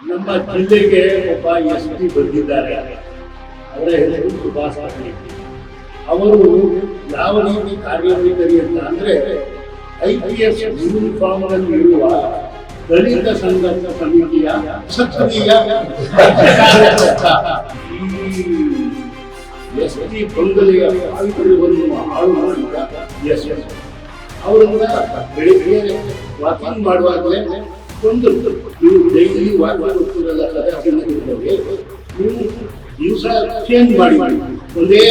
ನಮ್ಮ ಜಿಲ್ಲೆಗೆ ಒಬ್ಬ ಎಸ್ ಪಿ ಬಂದಿದ್ದಾರೆ. ಅವರ ಹೆಸರು ಸುಭಾಷ್ ಪಾಟೀಲ್. ಅವರು ಯಾವ ರೀತಿ ಕಾರ್ಯವೈಖರಿ ಅಂತ ಅಂದ್ರೆ ಐ ಪಿ ಎಸ್ ಯೂನಿಫಾರ್ಮ್ ಅನ್ನು ಇರುವ ದಲಿತ ಸಂಘರ್ಷ ಸಮಿತಿಯ ಸಕ್ರಿಯ ಎಸ್ ಪಿ ಬಂಗಲೆಯ ಪಾವಿತ್ರ್ಯವನ್ನು ಹಾಳು ಮಾಡಿದ ಎಸ್ ಎಸ್ ಅವರಿಂದ ಬೆಳಿಗ್ಗೆ ವಾಕಿಂಗ್ ಮಾಡುವಾಗಲೇ ಒಂದು ನೀವು ಡೈಲಿ ವಾಕ್ ಮಾಡ್ತಿರಲ್ಲ ಸದಸ್ಯನಿರ್ತದೆ ನೀವು ದಿವಸ ಚೇಂಜ್ ಮಾಡಿ ಒಂದೇ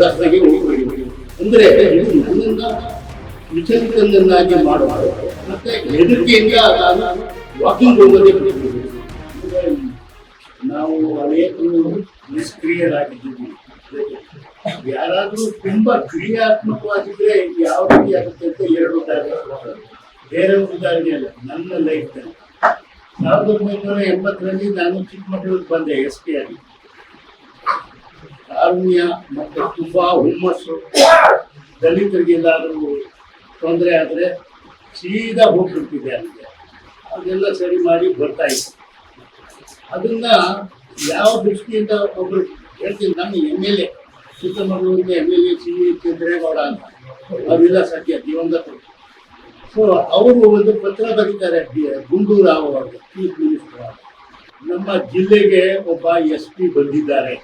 ರಸ್ತೆಗೆ ಹೋಗಬೇಡಿ. ಅಂದ್ರೆ ನೀವು ನನ್ನನ್ನ ವಿಚಲಿತನನ್ನಾಗಿ ಮಾಡುವ ಮತ್ತೆ ಹೆದರಿಕೆಯಿಂದ ನಾನು ವಾಕಿಂಗ್ ಹೋಗೋದೇ ನಾವು ಅನೇಕರು ನಿಷ್ಕ್ರಿಯರಾಗಿದ್ದೀವಿ. ಯಾರಾದರೂ ತುಂಬಾ ಕ್ರಿಯಾತ್ಮಕವಾಗಿದ್ದರೆ ಯಾವ ರೀತಿ ಆಗುತ್ತೆ ಅಂತ ಎರಡು ಉದಾಹರಣೆ ಬೇರೆ ಉದಾಹರಣೆ ಅಲ್ಲ, ನನ್ನ ಲೈಫ್ನಲ್ಲಿ ಸಾವಿರದ ಒಂಬೈನೂರ ಎಂಬತ್ತರಲ್ಲಿ ನಾನು ಚಿಕ್ಕಮಗಳೂರಿಗೆ ಬಂದೆ ಎಸ್ ಪಿ ಆಗಿ ಕಾರುಣ್ಯ ಮತ್ತು ತುಂಬಾ ಹುಮ್ಮಸ್ಸು. ದಲಿತರಿಗೆ ಏನಾದರೂ ತೊಂದರೆ ಆದರೆ ಸೀದಾ ಹೋಗ್ಬಿಡ್ತಿದ್ದೆ ಅಲ್ಲಿಗೆ. ಅದೆಲ್ಲ ಸರಿ ಮಾಡಿ ಬರ್ತಾ ಇತ್ತು ಅದನ್ನ ಯಾವ ದೃಷ್ಟಿಯಿಂದ ಒಬ್ರು ಹೇಳ್ತೀನಿ, ನಾನು ಎಂ ಎಲ್ ಎ ಚಿಕ್ಕಮಗಳೂರಿಗೆ M L A C Chandregowda ಅಂತ. ಅವೆಲ್ಲ ಸತ್ಯ ದಿವಂಗತರು ಸೊ ಅವರು ಒಂದು ಪತ್ರ ಬರೀತಾರೆ ಗುಂಡೂರಾವ್ ಅವರು ಚೀಫ್ ಮಿನಿಸ್ಟರ್ ನಮ್ಮ ಜಿಲ್ಲೆಗೆ ಒಬ್ಬ ಎಸ್ ಪಿ ಬಂದಿದ್ದಾರೆ.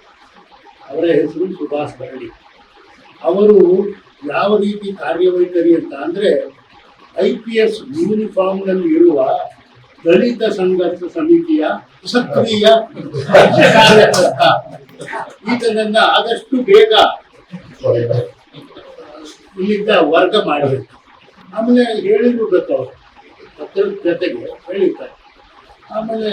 ಅವರ ಹೆಸರು ಸುಭಾಷ್ ಬರಳಿ ಅವರು ಯಾವ ರೀತಿ ಕಾರ್ಯವೈಖರಿ ಅಂತ ಅಂದರೆ, ಐ ಪಿ ಎಸ್ ಯೂನಿಫಾರ್ಮ್ನಲ್ಲಿ ಇರುವ ದಲಿತ ಸಂಘರ್ಷ ಸಮಿತಿಯ ಸಕ್ರಿಯ ಕಾರ್ಯಕರ್ತ. ಈತನನ್ನ ಆದಷ್ಟು ಬೇಗ ಇಲ್ಲಿಂದ ವರ್ಗ ಮಾಡಬೇಕು ಆಮೇಲೆ ಹೇಳಿದ್ರು ಗೊತ್ತವ್ರು. ಪತ್ರದ ಜೊತೆಗೆ ಹೇಳಿರ್ತಾರೆ. ಆಮೇಲೆ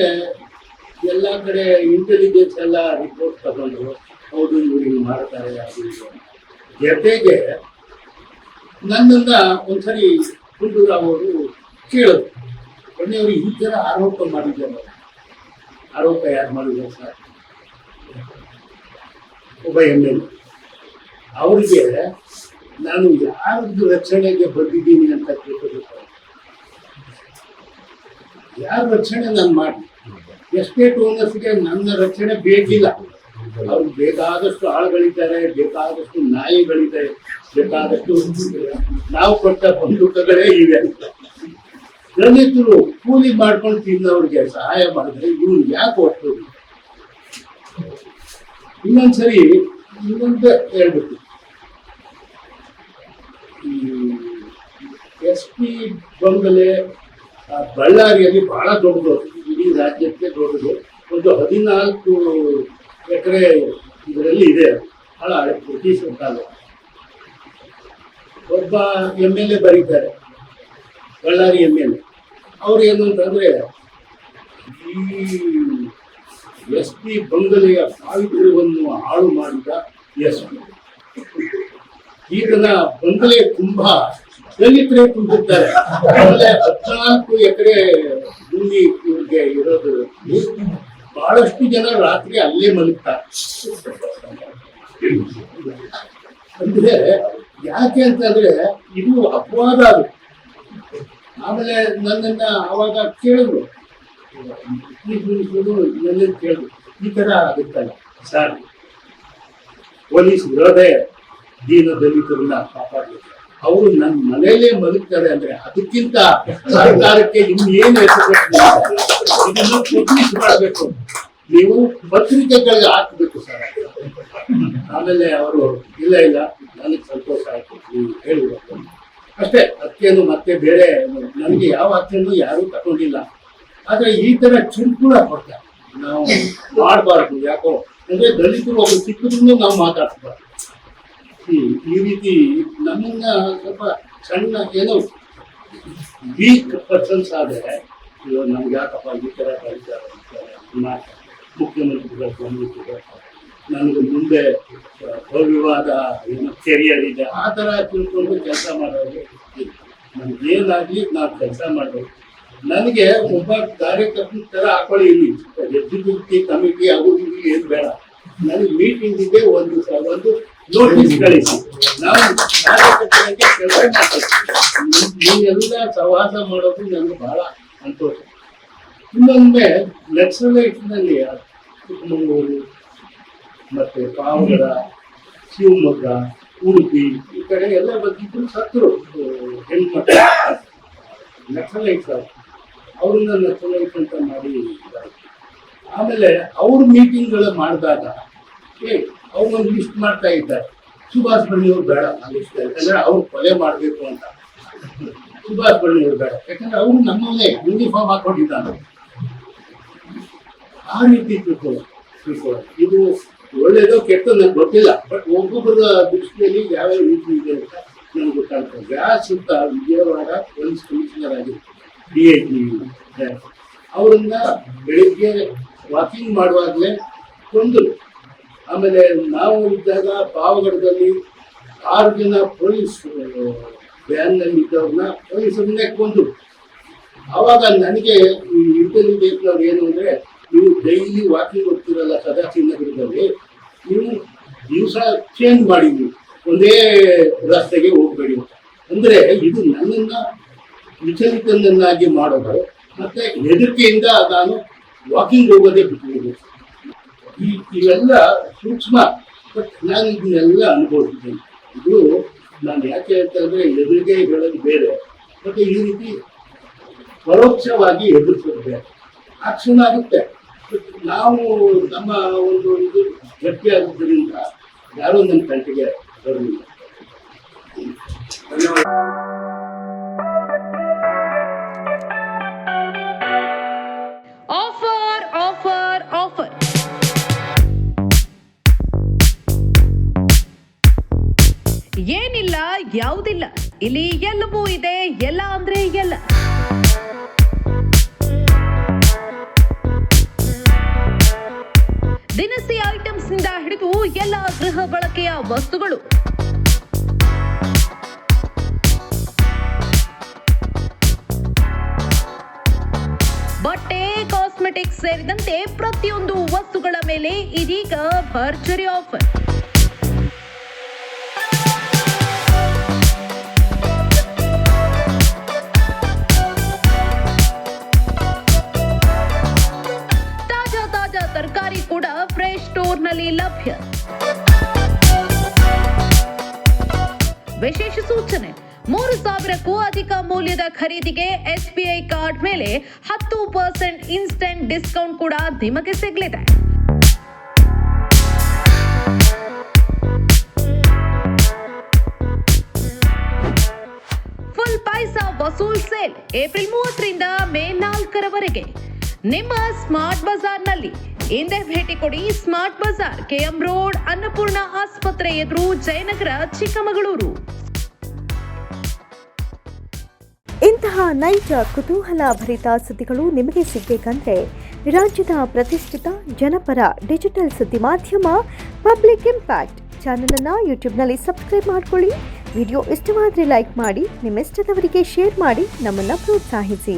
ಎಲ್ಲ ಕಡೆ ಇಂಟೆಲಿಜೆನ್ಸ್ ಎಲ್ಲ ರಿಪೋರ್ಟ್ ತಗೊಂಡು, ಹೌದು, ಇವ್ರು ಹಿಂಗೆ ಮಾಡ್ತಾರೆ, ಅದು. ಜೊತೆಗೆ ನನ್ನನ್ನ ಒಂದ್ಸರಿ ಗುಂಡೂರಾವ್ ಅವರು ಕೇಳಿದ್ರು. ಅವರು ಈ ಥರ ಆರೋಪ ಮಾಡಿದ್ದಾರೆ. ಆರೋಪ ಯಾರು ಮಾಡಿದ್ದಾರೆ ಸರ್? ಒಬ್ಬ ಎಂ ಎಲ್ ಅವರಿಗೆ ನಾನು ಯಾರದ್ದು ರಕ್ಷಣೆಗೆ ಬಂದಿದ್ದೀನಿ ಅಂತ ಕೇಳ್ಕೊಬೇಕು ಯಾರ ರಕ್ಷಣೆ ನಾನು ಮಾಡಿ ಎಸ್ಟೇಟ್ ಓನರ್ಸ್ಗೆ ನನ್ನ ರಕ್ಷಣೆ ಬೇಕಿಲ್ಲ. ಅವ್ರು ಬೇಕಾದಷ್ಟು ಆಳುಗಳಿದ್ದಾರೆ, ಬೇಕಾದಷ್ಟು ನಾಯಿಗಳಿದ್ದಾರೆ ಬೇಕಾದಷ್ಟು ನಾವು ಕೊಟ್ಟ ಬಂದೂಕಗಳೇ ಇವೆ. ದಲಿತರು ಕೂಲಿ ಮಾಡ್ಕೊಂಡು ತಿನ್ನೋರಿಗೆ ಸಹಾಯ ಮಾಡಿದ್ರೆ ಇವ್ರು ಯಾಕೆ ಒಟ್ಟು? ಇನ್ನೊಂದ್ಸರಿ ಇನ್ನೊಂದು ಹೇಳ್ಬೇಕು. ಎಸ್ ಪಿ ಬಂಗಲೆ ಬಳ್ಳಾರಿಯಲ್ಲಿ ಬಹಳ ದೊಡ್ಡದು. ಇಡೀ ರಾಜ್ಯಕ್ಕೆ ದೊಡ್ಡದು. ಒಂದು ಹದಿನಾಲ್ಕು ಎಕರೆ ಇದರಲ್ಲಿ ಇದೆ. ಬಹಳ ಹಳೆ ಬ್ರಿಟಿಷ್ ಒಬ್ಬ ಎಂ ಎಲ್ ಎ ಬರೀತಾರೆ, ಬಳ್ಳಾರಿ ಎಂ ಎಲ್ ಎ. ಅವ್ರು ಏನು ಅಂತಂದ್ರೆ ಈ ಎಸ್ ಪಿ ಬಂಗಲೆಯ ಸಾವಿತ್ರವನ್ನು ಹಾಳು ಮಾಡಿದ ಎಸ್ ಪಿ. ಈತನ ಬಂಗಲೆ ತುಂಬಾ ದಲಿತರೇ ತುಂಬಿರ್ತಾರೆ? ಆಮೇಲೆ ಹದಿನಾಲ್ಕು ಎಕರೆ ಭೂಮಿ ಇವ್ರಿಗೆ ಇರೋದು. ಬಹಳಷ್ಟು ಜನ ರಾತ್ರಿ ಅಲ್ಲೇ ಮಲಗ್ತಾರೆ. ಅಂದ್ರೆ ಯಾಕೆ ಅಂತಂದ್ರೆ ಇದು ಅಪವಾದ ಅದು. ಆಮೇಲೆ ನನ್ನನ್ನ ಅವಾಗ ಕೇಳಿದ್ರು ಕೇಳಿದ್ರು ಈ ತರ ಆಗುತ್ತಲ್ಲ. ಸರ್, ಪೊಲೀಸ್ ಇರೋದೇ ದೀನ ದಲಿತರನ್ನ ಕಾಪಾಡಲಿಕ್ಕೆ ಅವರು ನನ್ನ ಮನೆಯಲ್ಲೇ ಮಲಗ್ತಾರೆ ಅಂದ್ರೆ ಅದಕ್ಕಿಂತ ಸರ್ಕಾರಕ್ಕೆ ಇನ್ನೇನು ಇದನ್ನು ಪಬ್ಲಿಷ್ ಮಾಡಬೇಕು. ನೀವು ಪತ್ರಿಕೆಗಳಿಗೆ ಹಾಕಬೇಕು ಸರ್. ಆಮೇಲೆ ಅವರು, ಇಲ್ಲ ಇಲ್ಲ, ನನಗೆ ಸಂತೋಷ ಆಯ್ತು, ನೀವು ಹೇಳಿದ್ರು ಅಷ್ಟೇ ಅತ್ತೆಯನ್ನು ಮತ್ತೆ ಬೇರೆ, ನನಗೆ ಯಾವ ಅತ್ತೆಯನ್ನು ಯಾರೂ ತಗೊಂಡಿಲ್ಲ. ಆದ್ರೆ ಈ ತರ ಕಿರುಕುಳ ಕೊಡ್ತಾರೆ. ನಾವು ಮಾಡಬಾರ್ದು, ಯಾಕೋ, ಅಂದ್ರೆ ದಲಿತರು ಒಬ್ಬರು ಸಿಕ್ಕಿದ್ರು ನಾವು ಮಾತಾಡ್ಸ್ಬಾರ್ದು ಈ ರೀತಿ ನಮ್ಮನ್ನ ಸ್ವಲ್ಪ ಸಣ್ಣ ಏನೋ ವೀಕ್ ಪರ್ಸನ್ಸ್ ಆದರೆ ಇವಾಗ ನಮ್ಗೆ ಯಾಕಪ್ಪ ಈ ಥರ ಕಲಿತಾರೆ ಮುಖ್ಯಮಂತ್ರಿಗಳು ಬಂದ್ಬಿಟ್ಟಿದ್ದಾರೆ ನನಗೆ ಮುಂದೆ ಆ, ಭವ್ಯವಾದ ಏನು ಕೆರಿಯರ್ ಇದೆ ಆ ಥರ ತಿಳ್ಕೊಂಡು ಕೆಲಸ ಮಾಡೋದು ನಮ್ಗೇನಾಗಲಿ ನಾವು ಕೆಲಸ ಮಾಡಬೇಕು ನನಗೆ ಒಬ್ಬ ಕಾರ್ಯಕರ್ತನ ಥರ ಹಾಕೊಳ್ಳಿ ಇಲ್ಲಿ. ಎಕ್ಸಿಕ್ಯೂಟಿವ್ ಕಮಿಟಿ ಇದು ಏನು ಬೇಡ. ನನಗೆ ಮೀಟಿಂಗ್ ಇದೆ ಒಂದು ಒಂದು ನೋಟಿಸ್ ಕಳಿಸಿ. ಕಾರ್ಯಕರ್ತರಿಗೆ ನೀವೆಲ್ಲ ಸಹವಾಸ ಮಾಡೋದು ನನಗೆ ಬಹಳ ಸಂತೋಷ. ಇನ್ನೊಮ್ಮೆ ನಕ್ಸಲೈಟ್ನಲ್ಲಿ ಚಿಕ್ಕಮಗಳೂರು, ಮತ್ತೆ ಪಾವಗಡ, ಶಿವಮೊಗ್ಗ, ಉಡುಪಿ, ಈ ಕಡೆ ಎಲ್ಲ ಬಂದಿದ್ದು ಸತ್ರು. ಹೆಣ್ಮಕ್ಳು. ನಕ್ಸಲೈಟ್ಸ್ ಅವ್ರನ್ನ ನಕ್ಸಲೈಟ್ ಅಂತ ಮಾಡಿ. ಆಮೇಲೆ ಅವ್ರ ಮೀಟಿಂಗ್ಗಳು ಮಾಡಿದಾಗ ಏ ಅವ್ರೊಂದು ಲಿಸ್ಟ್ ಮಾಡ್ತಾ ಇದ್ದಾರೆ ಸುಭಾಷ್ ಬಣ್ಣಿಯವ್ರು ಬೇಡ ಯಾಕಂದ್ರೆ ಅವ್ರು ಕೊಲೆ ಮಾಡಬೇಕು ಅಂತ. ಸುಭಾಷ್ ಬಣ್ಣಿಯವ್ರು ಬೇಡ. ಯಾಕಂದ್ರೆ ಅವ್ರು ನಮ್ಮವನೇ ಯೂನಿಫಾರ್ಮ್ ಹಾಕೊಂಡಿದ್ದಾನೆ. ಆ ರೀತಿ ತಿಳ್ಕೊಳ್ಳೋದು ಇದು ಒಳ್ಳೇದೋ ಕೆಟ್ಟದ್ದು ನನಗೆ ಗೊತ್ತಿಲ್ಲ. ಬಟ್ ಒಬ್ಬೊಬ್ಬರ ದೃಷ್ಟಿಯಲ್ಲಿ ಯಾವ್ಯಾವ ರೀತಿ ಇದೆ ಅಂತ ನನಗೆ ಗೊತ್ತಾಗ್ತದೆ ಗ್ಯಾಸ್ ಸುತ್ತ ವಿಜಯವಾಡ ಪೊಲೀಸ್ ಕಮಿಷನರ್ ಆಗಿ ಡಿ ಐ ಟಿ ಅವರನ್ನ ಬೆಳಿಗ್ಗೆ ವಾಕಿಂಗ್ ಮಾಡುವಾಗಲೇ ಕೊಂದು ಆಮೇಲೆ ನಾವು ಇದ್ದಾಗ ಪಾವಗಡದಲ್ಲಿ ಆರು ಜನ ಪೊಲೀಸ್, ವ್ಯಾನ್ನಲ್ಲಿ ಇದ್ದವ್ರನ್ನ ಪೊಲೀಸರನ್ನೇ ಕೊಂದು ಆವಾಗ ನನಗೆ ಈ ಇಂಟೆಲಿಜೆನ್ಸ್ನವ್ರು ಏನು ಅಂದರೆ, ನೀವು ಡೈಲಿ ವಾಕಿಂಗ್ ಹೋಗ್ತಿರಲ್ಲ ಸದಾಶಿವನಗರದಲ್ಲಿ, ನೀವು ದಿವಸ ಚೇಂಜ್ ಮಾಡಿದ್ವಿ ಒಂದೇ ರಸ್ತೆಗೆ ಹೋಗಬೇಡಿ ಅಂದರೆ ಇದು ನನ್ನನ್ನು ವಿಚಲಿತನನ್ನಾಗಿ ಮಾಡೋದು, ಮತ್ತೆ ಹೆದರಿಕೆಯಿಂದ ನಾನು ವಾಕಿಂಗ್ ಹೋಗೋದೇ ಬಿಟ್ಟಿದ್ದೀನಿ ಇವೆಲ್ಲ ಸೂಕ್ಷ್ಮ ಬಟ್ ನಾನು ಇದನ್ನೆಲ್ಲ ಅನುಭವಿಸಿದ್ದೇನೆ ಇದು ನಾನು ಯಾಕೆ ಅಂತಂದ್ರೆ ಎದುರಿಗೆ ಹೇಳೋದು ಬೇರೆ. ಮತ್ತೆ ಈ ರೀತಿ ಪರೋಕ್ಷವಾಗಿ ಎದುರಿಸೋದು ಬೇರೆ. ಆಕ್ಷನ್ ಆಗುತ್ತೆ. ನಾವು ನಮ್ಮ ಒಂದು ಇದು ಗಟ್ಟಿ ಆಗೋದ್ರಿಂದ ಯಾರೂ ನನ್ನ ಕಂಟಿಗೆ ಬರಲಿಲ್ಲ. ಧನ್ಯವಾದ. ಯಾವುದಿಲ್ಲ. ಇಲ್ಲಿ ಎಲ್ಲವೂ ಇದೆ, ಎಲ್ಲ ಅಂದ್ರೆ ಎಲ್ಲ. ದಿನಸಿ ಐಟಮ್ಸ್ನಿಂದ ಹಿಡಿದು ಎಲ್ಲ ಗೃಹ ಬಳಕೆಯ ವಸ್ತುಗಳು. ಬಟ್ಟೆ ಕಾಸ್ಮೆಟಿಕ್ಸ್ ಸೇರಿದಂತೆ ಪ್ರತಿಯೊಂದು ವಸ್ತುಗಳ ಮೇಲೆ ಇದೀಗ ಭರ್ಜರಿ ಆಫರ್. ಲಭ್ಯ. ವಿಶೇಷ ಸೂಚನೆ. ಮೂರು ಸಾವಿರಕ್ಕೂ ಅಧಿಕ ಮೌಲ್ಯದ ಖರೀದಿಗೆ ಎಸ್ಬಿಐ ಕಾರ್ಡ್ ಮೇಲೆ ಹತ್ತು ಪರ್ಸೆಂಟ್ ಇನ್ಸ್ಟೆಂಟ್ ಡಿಸ್ಕೌಂಟ್ ಕೂಡ ನಿಮಗೆ ಸಿಗಲಿದೆ. Full paisa vasool sale April ಮೂವತ್ತರಿಂದ ಮೇ ನಾಲ್ಕರವರೆಗೆ. ನಿಮ್ಮ ಸ್ಮಾರ್ಟ್ ಬಜಾರ್ನಲ್ಲಿ ಹಿಂದೆ ಭೇಟಿ ಕೊಡಿ Smart Bazaar, KM road, Annapurna ಆಸ್ಪತ್ರೆ ಎದುರು ಜಯನಗರ, ಚಿಕ್ಕಮಗಳೂರು. ಇಂತಹ ನೈಜ, ಕುತೂಹಲ ಭರಿತ ಸುದ್ದಿಗಳು ನಿಮಗೆ ಸಿಗಬೇಕಂದ್ರೆ ರಾಜ್ಯದ ಪ್ರತಿಷ್ಠಿತ ಜನಪರ ಡಿಜಿಟಲ್ ಸುದ್ದಿ ಮಾಧ್ಯಮ ಪಬ್ಲಿಕ್ ಇಂಪ್ಯಾಕ್ಟ್ ಚಾನಲನ್ನು ಯೂಟ್ಯೂಬ್ನಲ್ಲಿ ಸಬ್ಸ್ಕ್ರೈಬ್ ಮಾಡ್ಕೊಳ್ಳಿ. ವಿಡಿಯೋ ಇಷ್ಟವಾದರೆ ಲೈಕ್ ಮಾಡಿ, ನಿಮ್ಮಿಷ್ಟದವರಿಗೆ ಶೇರ್ ಮಾಡಿ, ನಮ್ಮನ್ನು ಪ್ರೋತ್ಸಾಹಿಸಿ.